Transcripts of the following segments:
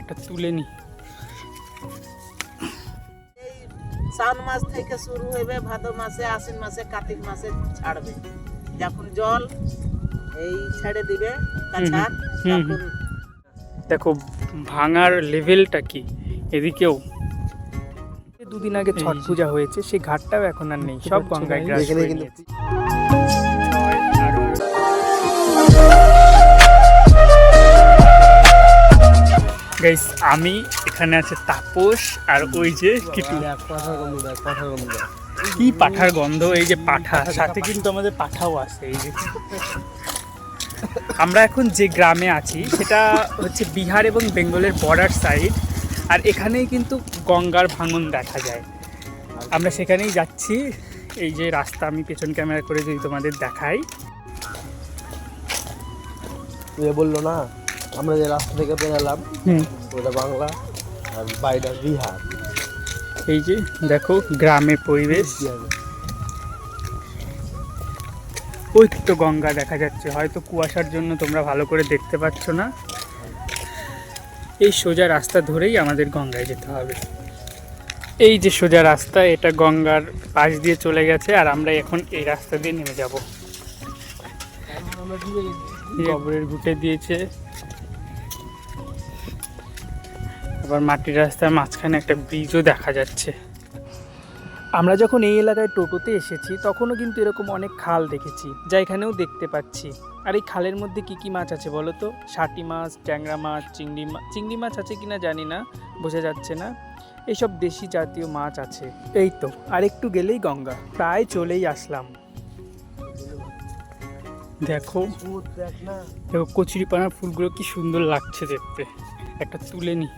একটা তুলে নি। এই শ্রাবণ মাস থেকে শুরু হবে ভাদ্র মাসে আশ্বিন মাসে কার্তিক মাসে ছাড়বে। যখন জল এই ছেড়ে দিবে কাছার। তখন দেখো ভাঙার লেভেলটা কি? এদিকেও। দুদিন আগে ছট পূজা হয়েছে সেই ঘাটটাও এখন আর নেই সব গঙ্গায় গ্রাস গাইস আমি এখানে আছে তাপস আর ওই যে কিটু। কি পাঠার গন্ধ এই যে পাঠা সাথে কিন্তু আমাদের পাঠাও আছে এই যে। আমরা এখন যে গ্রামে আছি সেটা হচ্ছে বিহার এবং বেঙ্গলের বর্ডার সাইড আর এখানেই কিন্তু গঙ্গার ভাঙন দেখা যায়। আমরা সেখানেই যাচ্ছি এই যে রাস্তা আমি পেছন ক্যামেরা করে যদি তোমাদের দেখাই। বলল না? আমরা যে রাস্তা থেকে বেরালাম ওটা বাংলা আর বাইরে বিহার। এই যে দেখো গ্রামের পরিবেশ। ওই তো গঙ্গা দেখা যাচ্ছে হয়তো কুয়াশার জন্য তোমরা ভালো করে দেখতে পাচ্ছ না। এই সোজা রাস্তা ধরেই আমাদের গঙ্গায় যেতে হবে। এই যে সোজা রাস্তা এটা গঙ্গার পাশ দিয়ে চলে গেছে আর আমরা এখন এই রাস্তা দিয়ে নেমে যাব। কবরের ঘুটে দিয়েছে। আবার মাটির রাস্তার মাঝখানে একটা ব্রিজও দেখা যাচ্ছে। আমরা যখন এই এলাকায় টোটোতে এসেছি, তখনও কিন্তু এরকম অনেক খাল দেখেছি, যা এখানেও দেখতে পাচ্ছি। আর এই খালের মধ্যে কি কি মাছ আছে বলো তো? শাটি মাছ, ট্যাংরা মাছ, চিংড়ি মাছ চিংড়ি মাছ আছে কিনা জানি না, বোঝা যাচ্ছে না। এইসব দেশি জাতীয় মাছ আছে। এই তো, আর একটু গেলেই গঙ্গা, প্রায় চলেই আসলাম। দেখো দেখ কচুরিপানার ফুলগুলো কি সুন্দর লাগছে দেখতে। একটা তুলে নি।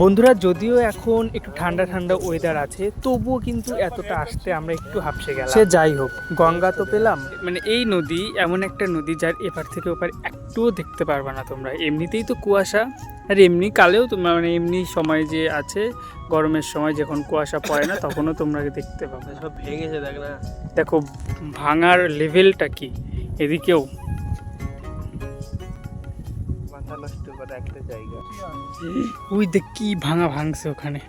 বন্ধুরা যদিও এখন একটু ঠান্ডা ঠান্ডা ওয়েদার আছে তবুও কিন্তু এতটা আসতে আমরা একটু হাঁপসে গেলাম। সে যাই হোক গঙ্গা তো পেলাম। মানে এই নদী এমন একটা নদী যার এপার থেকে ওপার একটুও দেখতে পারবে না তোমরা। এমনিতেই তো কুয়াশা আর এমনি কালেও তোমরা মানে এমনি সময় যে আছে গরমের সময় যখন কুয়াশা পড়ে না তখনও তোমরা দেখতে পাবে। সব ভেঙেছে দেখ না। দেখো ভাঙার লেভেলটা কি? এদিকেও মাথা নষ্ট করা একটা জায়গা। ওই দেখ কি ভাঙা ভাঙছে ওখানে।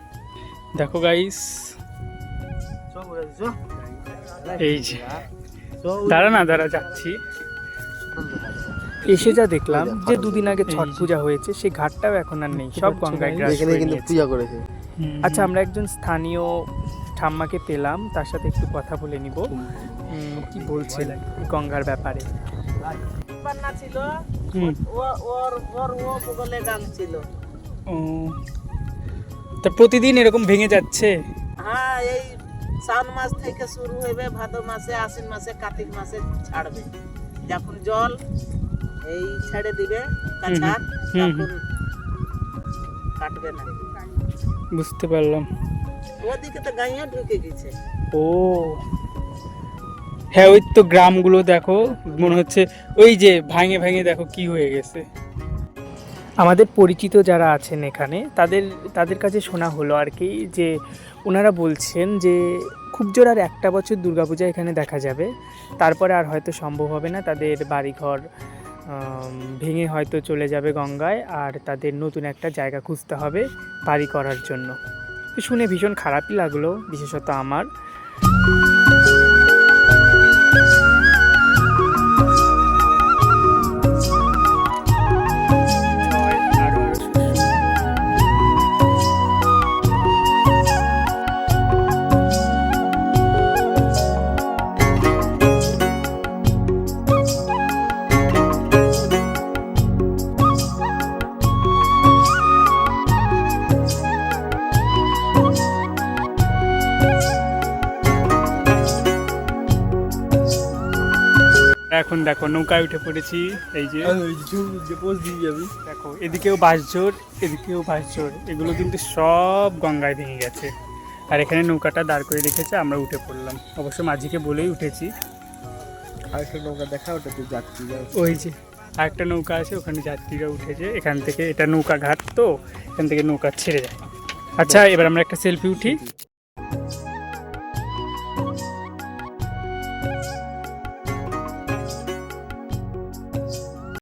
দেখো গাইস। এই যে। দাঁড়া না দাঁড়া যাচ্ছি। এসে যা দেখলাম যে দুদিন আগে ছট পূজা হয়েছে সেই ঘাটটাও এখন আর নেই সব গঙ্গায় গ্রাস কিন্তু পূজা করেছে। আচ্ছা আমরা একজন স্থানীয় ঠাম্মাকে পেলাম তার সাথে একটু কথা বলে নিব। কি বলছেন গঙ্গার ব্যাপারে? পান্না ছিল ওর ওর ও বগলে গাং ছিল। ও। তা প্রতিদিন এরকম ভেঙে যাচ্ছে? হ্যাঁ এই শ্রাবণ মাস থেকে শুরু হবে ভাদ্র মাসে আশ্বিন মাসে কার্তিক মাসে ছাড়বে। যখন জল এই ছেড়ে দিবে হুম। তখন কাটবে না। বুঝতে পারলাম। ওদিকে তো গাইয়া ঢুকে গেছে। ও। হ্যাঁ ওই তো গ্রামগুলো দেখো, মনে হচ্ছে ওই যে ভাঙে ভাঙে দেখো কি হয়ে গেছে। আমাদের পরিচিত যারা আছেন এখানে, তাদের তাদের কাছে শোনা হলো আর কি যে ওনারা বলছেন যে খুব জোর আর একটা বছর দুর্গাপূজা এখানে দেখা যাবে, তারপরে আর হয়তো সম্ভব হবে না, তাদের বাড়িঘর ভেঙে হয়তো চলে যাবে গঙ্গায়, আর তাদের নতুন একটা জায়গা খুঁজতে হবে বাড়ি করার জন্য। শুনে ভীষণ খারাপই লাগল, বিশেষত আমার। এখন দেখো নৌকায় উঠে পড়েছি এই যে। দেখো এদিকেও বাঁশঝোর এদিকেও বাঁশঝোর এগুলো কিন্তু সব গঙ্গায় ভেঙে গেছে। আর এখানে নৌকাটা দাঁড় করে রেখেছে আমরা উঠে পড়লাম। অবশ্য মাঝিকে বলেই উঠেছি। নৌকা দেখা ওটা তুই যাচ্ছি। ওই যে আরেকটা নৌকা আছে ওখানে যাত্রীরা উঠেছে। এখান থেকে এটা নৌকা ঘাট তো এখান থেকে নৌকা ছেড়ে যায়। আচ্ছা এবার আমরা একটা সেলফি উঠি।